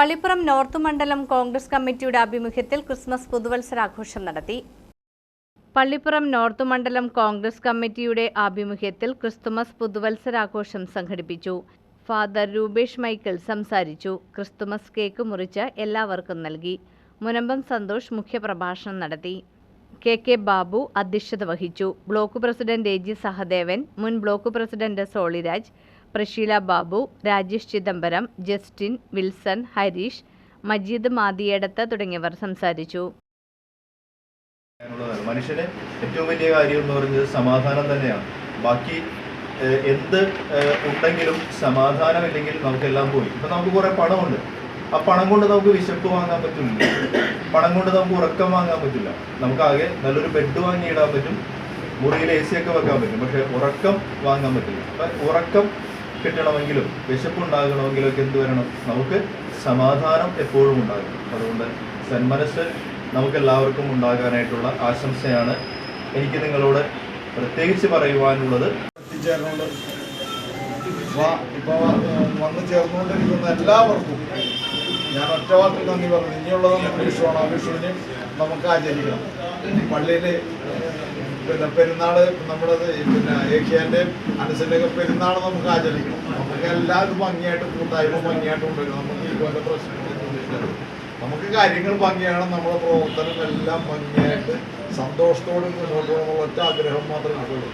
Pallippuram north മണ്ഡലം കോൺഗ്രസ് കമ്മിറ്റിയുടെ ആഭിമുഖ്യത്തിൽ ക്രിസ്മസ് പുതുവത്സരാഘോഷം നടത്തി. പള്ളിപ്പുറം നോർത്ത് മണ്ഡലം കോൺഗ്രസ് കമ്മിറ്റിയുടെ ആഭിമുഖ്യത്തിൽ ക്രിസ്തുമസ് പുതുവത്സരാഘോഷം സംഘടിപ്പിച്ചു. ഫാദർ രൂപേഷ് മൈക്കിൾ സംസാരിച്ചു. ക്രിസ്തുമസ് കേക്ക് മുറിച്ച് എല്ലാവർക്കും നൽകി. മുനമ്പം സന്തോഷ് മുഖ്യപ്രഭാഷണം നടത്തി. കെ കെ ബാബു അധ്യക്ഷത വഹിച്ചു. Block president A G Sahadevan മുൻ block president Soliraj Prasheela Babu Rajesh Chidambaram Justin Wilson Harish Majeed Mathiyedath തുടങ്ങിയവർ സംസാരിച്ചു. മനുഷ്യന് ഏറ്റവും വലിയ കാര്യം എന്ന് പറയുന്നത് സമാധാനം തന്നെയാണ്. ബാക്കി എന്ത് ഉണ്ടെങ്കിലും സമാധാനം ഇല്ലെങ്കിൽ നമുക്കെല്ലാം പോയി. ഇപ്പൊ നമുക്ക് കുറെ പണമുണ്ട്. ആ പണം കൊണ്ട് നമുക്ക് വിശപ്പ് വാങ്ങാൻ പറ്റില്ല. പണം കൊണ്ട് നമുക്ക് ഉറക്കം വാങ്ങാൻ പറ്റില്ല. നമുക്ക് ആകെ നല്ലൊരു ബെഡ് വാങ്ങിയിടാൻ പറ്റും. മുറിയിൽ എ സി ഒക്കെ വെക്കാൻ പറ്റും. പക്ഷെ ഉറക്കം വാങ്ങാൻ പറ്റില്ല. ഉറക്കം കിട്ടണമെങ്കിലും വിശപ്പുണ്ടാകണമെങ്കിലും ഒക്കെ എന്ത് വരണം? നമുക്ക് സമാധാനം എപ്പോഴും ഉണ്ടാകും അതുകൊണ്ട് സന്മനസ് നമുക്ക് എല്ലാവർക്കും ഉണ്ടാകാനായിട്ടുള്ള ആശംസയാണ് എനിക്ക് നിങ്ങളോട് പ്രത്യേകിച്ച് പറയുവാനുള്ളത്. എത്തിച്ചേർന്നുകൊണ്ട് വ- ഇപ്പൊ വ- വന്നു ചേർന്നുകൊണ്ടിരിക്കുന്ന എല്ലാവർക്കും ഞാൻ ഒറ്റ വാക്കിൽ നന്ദി പറഞ്ഞു. ഇനിയുള്ളത് നമുക്ക് വിഷുവാണ് ആ വിഷുവിന് നമുക്ക് ആചരിക്കണം പള്ളിയിൽ പിന്നെ പെരുന്നാൾ നമ്മളത് പിന്നെ ഏഷ്യാന്റെ അനുസരിച്ച് പെരുന്നാൾ നമുക്ക് ആചരിക്കണം. നമുക്ക് എല്ലാവരും ഭംഗിയായിട്ട് കൂട്ടായ്മ ഭംഗിയായിട്ട് കൊണ്ടുവരും നമുക്ക് ഇതുപോലെ പ്രശ്നങ്ങളൊന്നുമില്ല നമുക്ക് കാര്യങ്ങൾ ഭംഗിയാണ് നമ്മുടെ പ്രവർത്തനം എല്ലാം ഭംഗിയായിട്ട് സന്തോഷത്തോടും മുന്നോട്ട് പോകുന്ന ഒറ്റ ആഗ്രഹം മാത്രമേ നമുക്കുള്ളൂ